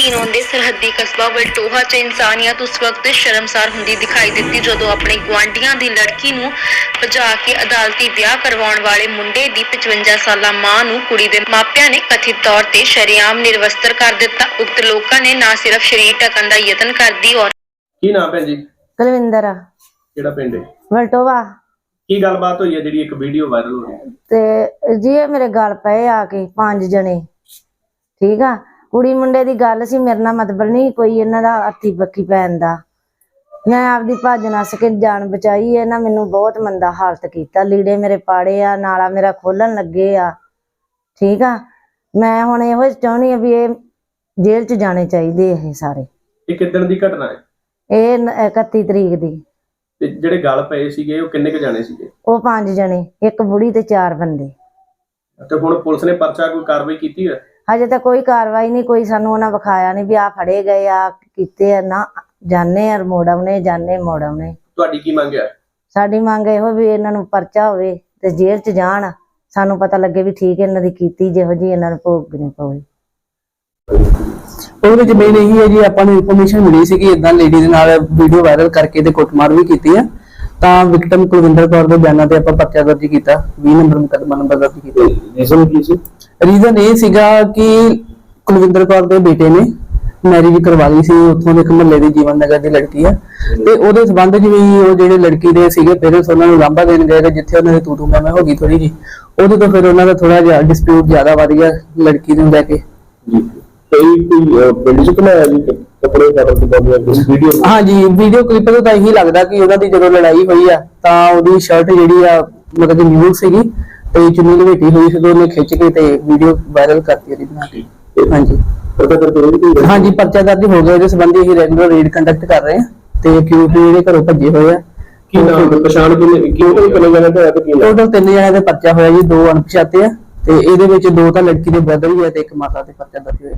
ਧੀਨੋਂ ਦੇ ਸਰਹੱਦੀ ਕਸਬਾ ਵਲਟੋਹਾ 'ਚ ਇਨਸਾਨੀਅਤ ਉਸ ਵਕਤ ਸ਼ਰਮਸਾਰ ਹੁੰਦੀ ਦਿਖਾਈ ਦਿੱਤੀ ਜਦੋਂ ਆਪਣੇ ਗੁਆਂਢੀਆਂ ਦੀ ਲੜਕੀ ਨੂੰ ਭਜਾ ਕੇ ਅਦਾਲਤੀ ਵਿਆਹ ਕਰਵਾਉਣ ਵਾਲੇ ਮੁੰਡੇ ਦੀ 55 ਸਾਲਾ ਮਾਂ ਨੂੰ ਕੁੜੀ ਦੇ ਮਾਪਿਆਂ ਨੇ ਕਥਿਤ ਤੌਰ ਤੇ ਸ਼ਰੇਆਮ ਨਿਰਵਸਤਰ ਕਰ ਦਿੱਤਾ। ਉਕਤ ਲੋਕਾਂ ਨੇ ਨਾ ਸਿਰਫ ਸ਼ਰੀਰ ਢਕਣ ਦਾ ਯਤਨ ਕਰਦੀ ਔਰ ਕੀ ਨਾਮ ਭੈਣ ਜੀ? ਕੁਲਵਿੰਦਰ। ਕਿਹੜਾ ਪਿੰਡ ਹੈ? ਵਲਟੋਵਾ ਕੀ ਗੱਲਬਾਤ ਹੋਈ ਹੈ ਜਿਹੜੀ ਇੱਕ ਵੀਡੀਓ ਵਾਇਰਲ ਹੋ ਰਹੀ ਹੈ ਤੇ ਜੀ ਇਹ ਮੇਰੇ ਗੱਲ ਪਏ ਆ ਕੇ ਪੰਜ ਜਣੇ। ਠੀਕ ਆ? ਕੁੜੀ ਮੁੰਡੇ ਦੀ ਗੱਲ ਸੀ ਮੇਰੇ ਨਾਲ ਮਤਲਬ ਨਹੀਂ ਕੋਈ ਇਹਨਾਂ ਦਾ ਹੱਥੀ ਬੱਕੀ ਪੈਣ ਦਾ। ਮੈਂ ਆਪਦੀ ਭੱਜ ਨੱਸ ਕੇ ਜਾਨ ਬਚਾਈ ਇਹਨਾਂ ਮੈਨੂੰ ਬਹੁਤ ਮੰਦਾ ਹਾਲਤ ਕੀਤਾ। ਲੀੜੇ ਮੇਰੇ ਪਾੜੇ ਆ ਨਾਲਾ ਮੇਰਾ ਖੋਲਣ ਲੱਗੇ ਆ। ਠੀਕ ਆ? ਮੈਂ ਹੁਣ ਇਹੋ ਚਾਹੁੰਦੀ ਆ ਵੀ ਇਹ ਜੇਲ੍ਹ 'ਚ ਜਾਣੇ ਚਾਹੀਦੇ ਇਹ ਸਾਰੇ। ਇਹ ਕਿੱਦਣ ਦੀ ਘਟਨਾ ਹੈ? ਇਹ ਨ- 31 ਤਰੀਕ ਦੀ। ਤੇ ਜਿਹੜੇ ਗੱਲ ਪਏ ਸੀਗੇ ਉਹ ਕਿੰਨੇ ਕ ਜਾਣੇ ਸੀਗੇ? ਉਹ ਪੰਜ ਜਣੇ ਇੱਕ ਬੁੜੀ ਤੇ ਚਾਰ ਬੰਦੇ। ਤੇ ਹੁਣ ਪੁਲਿਸ ਨੇ ਪਰਚਾ ਕੋਈ ਕਾਰਵਾਈ ਕੀਤੀ ਹੈ ਹਜੇ ਤਾਂ ਕੋਈ ਕਾਰਵਾਈ ਨਹੀਂ ਕੋਈ ਸਾਨੂੰ ਉਹਨਾਂ ਵਿਖਾਇਆ ਨਹੀਂ ਵੀ ਆ ਫੜੇ ਗਏ ਆ ਕੀਤੇ ਆ ਨਾ ਜਾਣੇ ਆ ਮੋੜਵਨੇ ਜਾਣੇ ਮੋੜਵਨੇ ਤੁਹਾਡੀ ਕੀ ਮੰਗ ਹੈ? ਸਾਡੀ ਮੰਗ ਇਹੋ ਵੀ ਇਹਨਾਂ ਨੂੰ ਪਰਚਾ ਹੋਵੇ ਤੇ ਜੇਲ੍ਹ 'ਚ ਜਾਣ ਸਾਨੂੰ ਪਤਾ ਲੱਗੇ ਵੀ ਠੀਕ ਇਹਨਾਂ ਦੀ ਕੀਤੀ ਜਿਹੋ ਜੀ ਇਹਨਾਂ ਨੂੰ ਭੋਗਣੀ ਪਵੇ। ਉਹਦੇ ਵਿੱਚ ਮੇਨ ਇਹੀ ਹੈ ਜੀ ਆਪਾਂ ਨੂੰ ਇਨਫੋਰਮੇਸ਼ਨ ਮਿਲੀ ਸੀ ਕਿ ਇਦਾਂ ਲੇਡੀ ਦੇ ਨਾਲ ਵੀਡੀਓ ਵਾਇਰਲ ਕਰਕੇ ਤੇ ਕੁੱਟਮਾਰ ਵੀ ਕੀਤੀ ਹੈ। ਤਾਂ ਵਿਕਟਮ ਕੁਲਵਿੰਦਰ ਕੌਰ ਦੇ ਬਿਆਨਾਂ ਤੇ ਆਪਾਂ ਪਰਚਾ ਦਰਜ ਕੀਤਾ 20 ਨੰਬਰ ਮੁਕੱਦਮਾ ਨੰਬਰ ਦਰਜ ਕੀਤਾ। ਰੀਜ਼ਨ ਕੀ ਸੀ? ਰੀਜ਼ਨ ਇਹ ਸੀਗਾ ਕਿ ਕੁਲਵਿੰਦਰ ਕੌਰ ਦੇ ਬੇਟੇ ਨੇ ਮੈਰਿਜ ਕਰਵਾ ਲਈ ਸੀ ਉੱਥੋਂ ਦੇ ਇੱਕ ਮਹੱਲੇ ਦੀ ਜੀਵਨ ਨਗਰ ਦੀ ਲੜਕੀ ਆ। ਤੇ ਉਹਦੇ ਸਬੰਧ ਜਿਵੇਂ ਉਹ ਜਿਹੜੇ ਲੜਕੀ ਦੇ ਸੀਗੇ ਪੇਰੈਂਟਸ ਉਹਨਾਂ ਨੂੰ ਲਾਂਭਾ ਦੇਣ ਗਏ ਤੇ ਜਿੱਥੇ ਉਹਨਾਂ ਦੇ ਤੂਤੂ ਮੈਂ ਹੋ ਗਈ ਥੋੜੀ ਜੀ ਉਹਦੇ ਤੋਂ ਫਿਰ ਉਹਨਾਂ ਦਾ ਥੋੜਾ ਜਿਹਾ ਡਿਸਪਿਊਟ ਜ਼ਿਆਦਾ ਵੱਧ ਗਿਆ ਲੜਕੀ ਨੂੰ ਲੈ ਕੇ। ਜੀ। ਕੋਈ ਕੋਈ ਪਿੰਡ ਚ ਬਣਾਇਆ ਜੀ ਕੱਪੜੇ ਕਾਟਰ ਦੀ ਬਾਬੂ ਇਸ ਵੀਡੀਓ ਹਾਂਜੀ ਵੀਡੀਓ ਕਲਿੱਪ ਤੋਂ ਤਾਂ ਇਹੀ ਲੱਗਦਾ ਕਿ ਉਹਨਾਂ ਦੀ ਜਦੋਂ ਲੜਾਈ ਹੋਈ ਆ ਤਾਂ ਉਹਦੀ ਸ਼ਰਟ ਜਿਹੜੀ ਆ ਮਤਲਬ ਕਿ ਸੀਗੀ ਤੇ ਚੁੰਨੀ ਲਵੇਟੀ ਹੋਈ ਸੀ ਤੇ ਉਹਨੇ ਖਿੱਚ ਕੇ ਤੇ ਵੀਡੀਓ ਵਾਇਰਲ ਕਰਤੀ ਉਹਦੀ ਬਣਾ ਕੇ। ਹਾਂਜੀ। ਪਤਾ ਕਰ ਕੋਈ ਹਾਂਜੀ ਪਰਚਾ ਦਰਜ ਹੋ ਗਿਆ ਇਹਦੇ ਸੰਬੰਧੀ ਅਸੀਂ ਰੈਗੂਲਰ ਰੇਡ ਕੰਡਕਟ ਕਰ ਰਹੇ ਹਾਂ ਤੇ ਅਕਿਊਜ਼ ਜਿਹੜੇ ਘਰੋਂ ਭੱਜੇ ਹੋਏ ਆ। ਕੀ ਨਾਮ ਪਛਾਣ ਕਿੰਨੇ ਕਿਉਂ ਕੋਈ ਕਿੰਨੇ ਜਣੇ ਤੇ ਆ ਤੇ ਕੀ ਨਾਮ? ਟੋਟਲ ਤਿੰਨ ਜਣਿਆਂ ਦੇ ਪਰਚਾ ਹੋਇਆ ਜੀ ਦੋ ਅਣਪਛਾਤੇ ਆ ਤੇ ਇਹਦੇ ਵਿੱਚ ਦੋ ਤਾਂ ਲੜਕੀ ਦੇ ਬ੍ਰਦਰ ਹੀ ਆ ਤੇ ਇੱਕ ਮਾਤਾ ਤੇ ਪਰਚਾ ਦਰਜ ਹੋਇਆ।